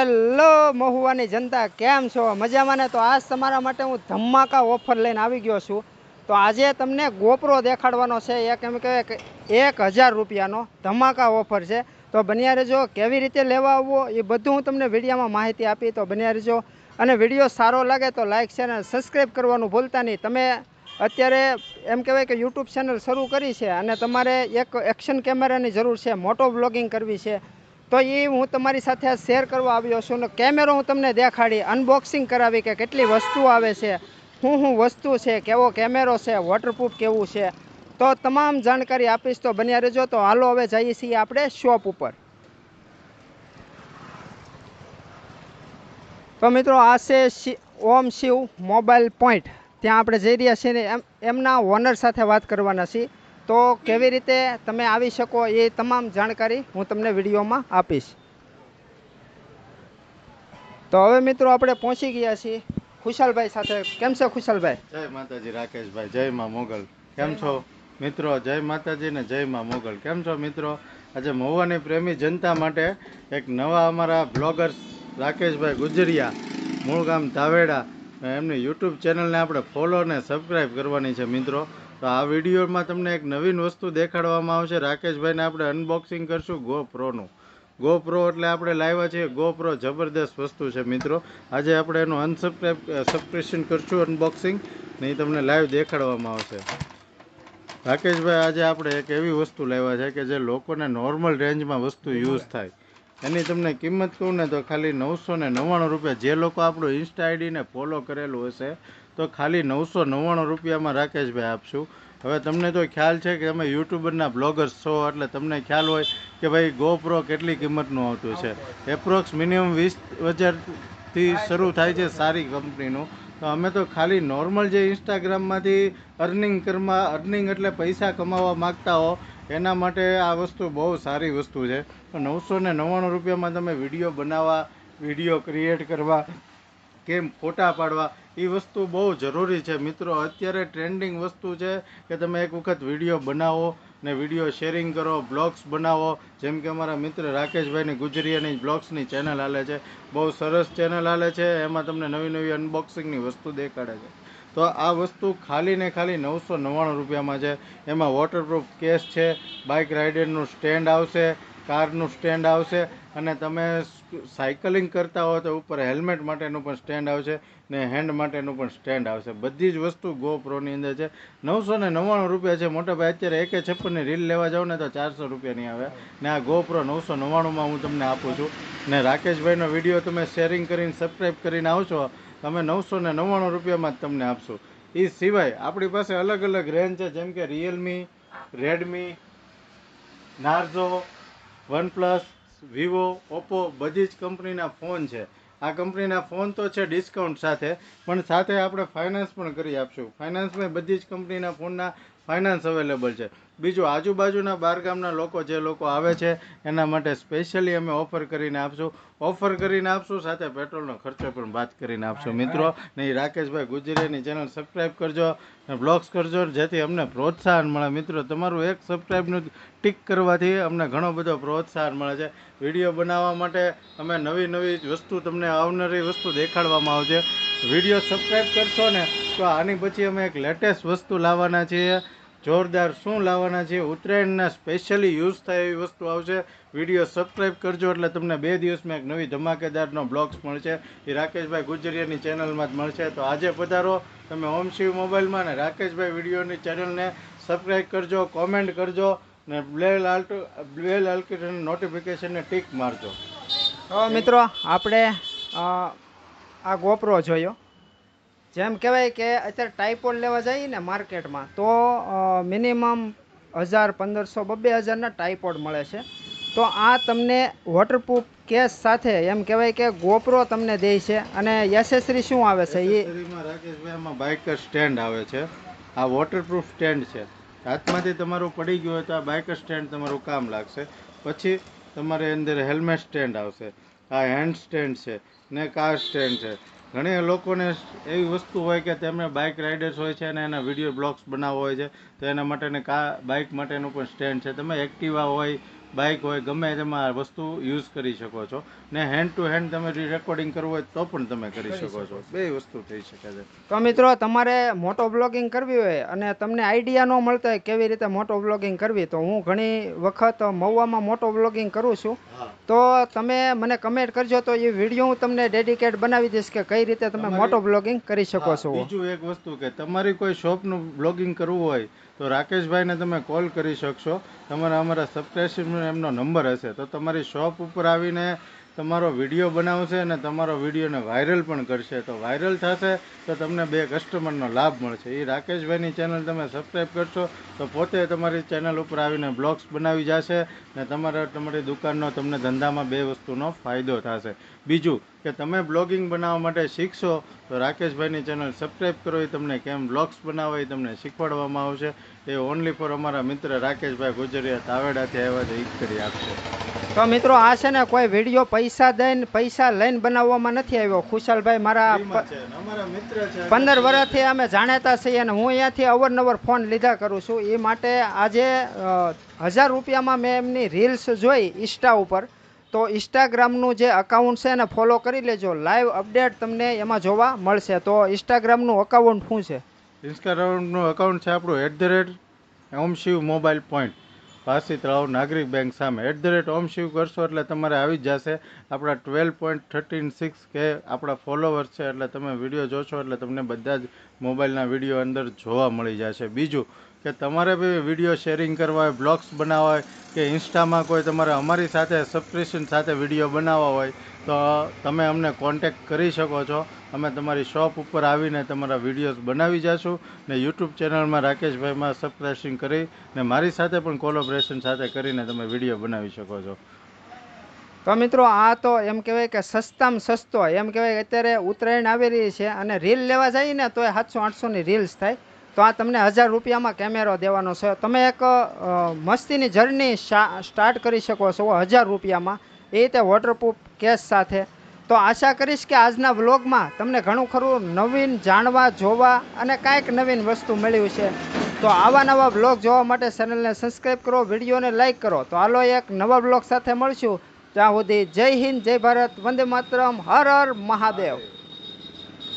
Hello, મહુવાની જનતા, કેમ છો? મજામાં ને? તો આજ તમારા માટે હું ધમાકા ઓફર લઈને આવી ગયો છું. તો આજે તમને ગોપરો દેખાડવાનો છે. એક એમ કહેવાય એક હજાર રૂપિયાનો ધમાકા ઓફર છે. તો બન્યા રહેજો, કેવી રીતે લેવા આવવો એ બધું હું તમને વિડીયોમાં માહિતી આપી. તો બન્યા રહેજો. અને વીડિયો સારો લાગે તો લાઇક છે અને સબસ્ક્રાઈબ કરવાનું ભૂલતા નહીં. તમે અત્યારે એમ કહેવાય કે યુટ્યુબ ચેનલ શરૂ કરી છે અને તમારે એક એક્શન કેમેરાની જરૂર છે. મોટો બ્લોગિંગ કરવી છે. તો એ હું તમારી સાથે શેર કરવા આવ્યો છું ને કેમેરો હું તમને દેખાડી અનબોક્સિંગ કરાવી કે કેટલી વસ્તુ આવે છે શું શું વસ્તુ છે, કેવો કેમેરો છે વોટરપ્રૂફ કેવું છે, તો તમામ જાણકારી આપીશ તો બન્યા રહેજો. તો હાલો હવે જઈએ છીએ આપણે શોપ ઉપર. તો મિત્રો આ છે ઓમ શિવ મોબાઈલ પોઈન્ટ. ત્યાં આપણે જઈ રહ્યા છીએ ને એમ, એમના ઓનર સાથે વાત કરવાના છીએ. તો કેવી રીતે તમે આવી શકો એ તમામ જાણકારી હું તમને વિડીયોમાં આપીશ. તો હવે મિત્રો આપણે પહોંચી ગયા છીએ. ખુશાલભાઈ સાથે. કેમ છે ખુશાલભાઈ? જય માતાજી, રાકેશભાઈ. જય માં મોગલ. કેમ છો? મિત્રો, જય માતાજી ને જય માં મોગલ. કેમ છો મિત્રો? આજે મહુવાની પ્રેમી જનતા માટે એક નવા અમારા બ્લોગર્સ રાકેશભાઈ ગુજરિયા મૂળ ગામ ધાવેડા એમની યુટ્યુબ ચેનલને આપણે ફોલો અને સબસ્ક્રાઈબ કરવાની છે મિત્રો. તો આ વિડીયોમાં તમને એક નવીન વસ્તુ દેખાડવામાં આવશે. રાકેશભાઈને આપણે અનબોક્સિંગ કરશું ગો પ્રોનું ગો પ્રો એટલે આપણે લાવ્યા છીએ ગો પ્રો જબરદસ્ત વસ્તુ છે મિત્રો. આજે આપણે એનું અનસબસ્ક્રાઈબ સબસ્ક્રિપ્શન કરશું અનબોક્સિંગ ને એ તમને લાઈવ દેખાડવામાં આવશે. રાકેશભાઈ, આજે આપણે એક એવી વસ્તુ લાવ્યા છે કે જે લોકોને નોર્મલ રેન્જમાં વસ્તુ યુઝ થાય. એની તમને કિંમત કહું ને તો ખાલી નવસો ને નવ્વાણું રૂપિયા જે લોકો આપણું ઇન્સ્ટા આઈડીને ફોલો કરેલું હશે તો ખાલી નવસો નવ્વાણું રૂપિયામાં રાકેશભાઈ આપશું. હવે તમને તો ખ્યાલ છે કે તમે યુટ્યુબરના બ્લોગર્સ છો, એટલે તમને ખ્યાલ હોય કે ભાઈ ગોપ્રો કેટલી કિંમતનું આવતું છે. એપ્રોક્સ મિનિમમ વીસ હજારથી શરૂ થાય છે સારી કંપનીનું. તો અમે તો ખાલી નોર્મલ જે ઇન્સ્ટાગ્રામમાંથી અર્નિંગ કરવા અર્નિંગ એટલે પૈસા કમાવા માગતા હો, એના માટે આ વસ્તુ બહુ સારી વસ્તુ છે. નવસો ને નવ્વાણું રૂપિયામાં તમે વીડિયો બનાવવા, વીડિયો ક્રિએટ કરવા, કેમ ફોટા પાડવા એ વસ્તુ બહુ જરૂરી છે. મિત્રો, અત્યારે ટ્રેન્ડિંગ વસ્તુ છે કે તમે એક વખત વીડિયો બનાવો ને વીડિયો શેરિંગ કરો બ્લોગ્સ બનાવો. જેમ કે અમારા મિત્ર રાકેશભાઈની ગુજરીયાની બ્લોગ્સની ચેનલ હાલે છે. બહુ સરસ ચેનલ હાલે છે. એમાં તમને નવી નવી અનબોક્સિંગની વસ્તુ દેખાડે છે. તો આ વસ્તુ ખાલી ને ખાલી નવસો નવ્વાણું રૂપિયામાં છે. એમાં વોટરપ્રૂફ કેસ છે. બાઇક રાઇડરનું સ્ટેન્ડ આવશે કારનું સ્ટેન્ડ આવશે અને તમે સાયકલિંગ કરતા હો તો ઉપર હેલ્મેટ માટેનું પણ સ્ટેન્ડ આવશે ને હેન્ડ માટેનું પણ સ્ટેન્ડ આવશે. બધી જ વસ્તુ ગોપ્રોની અંદર છે. નવસો ને નવ્વાણું રૂપિયા છે. મોટા ભાઈ, અત્યારે એકે છપ્પનની રીલ લેવા જાઓ ને તો ચારસો રૂપિયાની આવે. ને આ ગોપ્રો નવસો નવ્વાણુંમાં હું તમને આપું છું. ને રાકેશભાઈનો વીડિયો તમે શેરિંગ કરીને સબસ્ક્રાઈબ કરીને આવશો. તમે નવસો ને નવ્વાણું રૂપિયામાં જ તમને આપશું. એ સિવાય આપણી પાસે અલગ અલગ રેન્જ છે. જેમ કે Realme Redmi Narzo OnePlus Vivo Oppo બધી જ કંપનીના ફોન છે. આ કંપનીના ફોન તો છે ડિસ્કાઉન્ટ સાથે, પણ સાથે આપણે ફાઇનાન્સ પણ કરી આપશું. ફાઇનાન્સમાં બધી જ કંપનીના ફોનના ફાઇનાન્સ અવેલેબલ છે. બીજું આજુબાજુના બહારગામના લોકો જે લોકો આવે છે, એના માટે સ્પેશિયલી અમે ઓફર કરીને આપશું. ઓફર કરીને આપશું, સાથે પેટ્રોલનો ખર્ચો પણ વાત કરીને આપશું. મિત્રો, ને રાકેશભાઈ ગુજરેની ચેનલ સબસ્ક્રાઈબ કરજો બ્લોગ્સ કરજો જેથી અમને પ્રોત્સાહન મળે. મિત્રો, તમારું એક સબસ્ક્રાઈબનું ટીક કરવાથી અમને ઘણો બધો પ્રોત્સાહન મળે છે. વીડિયો બનાવવા માટે અમે નવી નવી વસ્તુ તમને આવનારી વસ્તુ દેખાડવામાં આવશે. વીડિયો સબસ્ક્રાઈબ કરશો ને, તો આની પછી અમે એક લેટેસ્ટ વસ્તુ લાવવાના છીએ. જોરદાર શું લાવવાના છે? ઉત્તરાયણના સ્પેશિયલી યુઝ થાય એવી વસ્તુ આવશે. વીડિયો સબસ્ક્રાઈબ કરજો એટલે તમને બે દિવસમાં એક નવી ધમાકેદારનો બ્લોગ્સ મળશે. એ રાકેશભાઈ ગુજરિયાની ચેનલમાં જ મળશે. તો આજે પધારો. તમે ઓમ શિવ મોબાઈલમાં ને રાકેશભાઈ વિડીયોની ચેનલને સબસ્ક્રાઈબ કરજો કોમેન્ટ કરજો ને બેલ આલ્ટ બેલ આલ્કેશન નોટિફિકેશનને ટીક મારજો. મિત્રો, આપણે આ ગોપરો જોયો. જેમ કહેવાય કે અત્યારે ટાઈપોડ લેવા જઈએ ને માર્કેટમાં તો મિનિમમ હજાર પંદરસો બબ્બે હજારના ટાઈપોડ મળે છે. તો આ તમને વોટરપ્રૂફ કેસ સાથે એમ કહેવાય કે ગોપરો તમને દે છે અને એસેસરી શું આવે છે? એ એસેસરીમાં રાકેશભાઈ બાઇકર સ્ટેન્ડ આવે છે. આ વોટરપ્રૂફ સ્ટેન્ડ છે. હાથમાંથી તમારું પડી ગયું હોય તો આ બાઇકર સ્ટેન્ડ તમારું કામ લાગશે. પછી તમારે અંદર હેલ્મેટ સ્ટેન્ડ આવશે. આ હેન્ડ સ્ટેન્ડ છે ને કાર સ્ટેન્ડ છે. ઘણી લોકોને એવી વસ્તુ હોય કે તેમને બાઇક રાઇડર્સ હોય છે અને એના વીડિયો બ્લોગ્સ બનાવવા હોય છે, તો એના માટેને કા બાઇક માટેનું પણ સ્ટેન્ડ છે. તમે એક્ટિવા હોય બાઇક હોય ગમે તેમાં વસ્તુ યુઝ કરી શકો છો. ને હેન્ડ ટુ હેન્ડ તમે રેકોર્ડિંગ કરવું હોય તો પણ તમે કરી શકો છો. બે વસ્તુ થઈ શકે છે. તો મિત્રો તમારે મોટો બ્લોગિંગ કરવી હોય અને તમને આઈડિયા ન મળતો હોય કેવી રીતે મોટો બ્લોગિંગ કરવી તો હું ઘણી વખત મહુવામાં મોટો બ્લોગિંગ કરું છું. તો તમે મને કમેન્ટ કરજો તો એ વીડિયો હું તમને ડેડિકેટ બનાવી દઈશ કે કઈ રીતે તમે મોટો બ્લોગિંગ કરી શકો છો. બીજું એક વસ્તુ કે તમારી કોઈ શોપનું બ્લોગિંગ કરવું હોય તો રાકેશભાઈને તમે કોલ કરી શકશો. તમારા અમારા સબસ્ક્રાઇબ એમનો નંબર હશે તો તમારી શોપ ઉપર આવીને તમારો વીડિયો બનાવશે અને તમારો વિડીયોને વાયરલ પણ કરશે. તો વાયરલ થશે તો તમને બે કસ્ટમરનો લાભ મળશે. એ રાકેશભાઈની ચેનલ તમે સબસ્ક્રાઈબ કરશો તો પોતે તમારી ચેનલ ઉપર આવીને બ્લોગ્સ બનાવી જશે ને તમારા તમારી દુકાનનો તમને ધંધામાં બે વસ્તુનો ફાયદો થશે. બીજું કે તમે બ્લોગિંગ બનાવવા માટે શીખશો તો રાકેશભાઈની ચેનલ સબસ્ક્રાઈબ કરો. એ તમને કેમ બ્લોગ્સ બનાવવા તમને શીખવાડવામાં આવશે. એ ઓનલી ફોર અમારા મિત્ર રાકેશભાઈ ગુજરિયા તાવેડાથી આવ્યા છે. કરી આપશે. તો મિત્રો આ છે ને કોઈ વીડિયો પૈસા દઈને પૈસા લઈને બનાવવામાં નથી આવ્યો. ખુશાલભાઈ મારા પંદર વર્ષથી અમે જાણેતા છીએ અને હું અહીંયાથી અવરનવર ફોન લીધા કરું છું. એ માટે આજે હજાર રૂપિયામાં મેં એમની રીલ્સ જોઈ ઇન્સ્ટા ઉપર. તો ઇન્સ્ટાગ્રામનું જે અકાઉન્ટ છે એને ફોલો કરી લેજો. લાઈવ અપડેટ તમને એમાં જોવા મળશે. તો ઇન્સ્ટાગ્રામનું અકાઉન્ટ શું છે? ઇન્સ્ટાગ્રામનું અકાઉન્ટ છે આપણું at the rate Om Shiv mobile point પાસી રાવ નાગરિક બેંક સામે. At the rate Om Shiv કરશો એટલે તમારે આવી જ જશે. આપણા ટ્વેલ્વ પોઈન્ટ થર્ટીન સિક્સ કે આપણા ફોલોવર્સ છે એટલે તમે વીડિયો જોશો એટલે તમને બધા જ મોબાઈલના વીડિયો અંદર જોવા મળી જશે. બીજું કે તમારે બી વીડિયો શેરિંગ કરવા હોય, બ્લોગ્સ બનાવવા હોય કે ઇન્સ્ટામાં કોઈ તમારે અમારી સાથે સબસ્ક્રિપ્શન સાથે વીડિયો બનાવવા હોય, તો તમે અમને કોન્ટેક્ટ કરી શકો છો. અમે તમારી શોપ ઉપર આવીને તમારા વિડીયોઝ બનાવી જશું ને યુટ્યુબ ચેનલમાં રાકેશભાઈમાં સબસ્ક્રાઇબિંગ કરી ને મારી સાથે પણ કોલોબરેશન સાથે કરીને તમે વીડિયો બનાવી શકો છો. તો મિત્રો, આ તો એમ કહેવાય કે સસ્તામાં સસ્તો. એમ કહેવાય અત્યારે ઉત્તરાયણ આવી રહી છે અને રીલ લેવા જઈએ ને તો એ સાતસો, આઠસોની રીલ્સ થાય. તો આ તમને હજાર રૂપિયામાં કેમેરો દેવાનો છે. તમે એક મસ્તીની જર્ની સ્ટાર્ટ કરી શકો છો હજાર રૂપિયામાં. એ રીતે વોટરપ્રૂફ કેસ સાથે. તો આશા કરીશ કે આજના વ્લોગમાં તમને ઘણું ખરું નવીન જાણવા, જોવા અને કાંઈક નવીન વસ્તુ મળ્યું છે. તો આવા નવા બ્લોગ જોવા માટે ચેનલને સબસ્ક્રાઈબ કરો, વિડીયોને લાઇક કરો. તો હાલો એક નવા બ્લોગ સાથે મળશું. ત્યાં સુધી જય હિન્દ જય ભારત વંદે માતરમ હર હર મહાદેવ.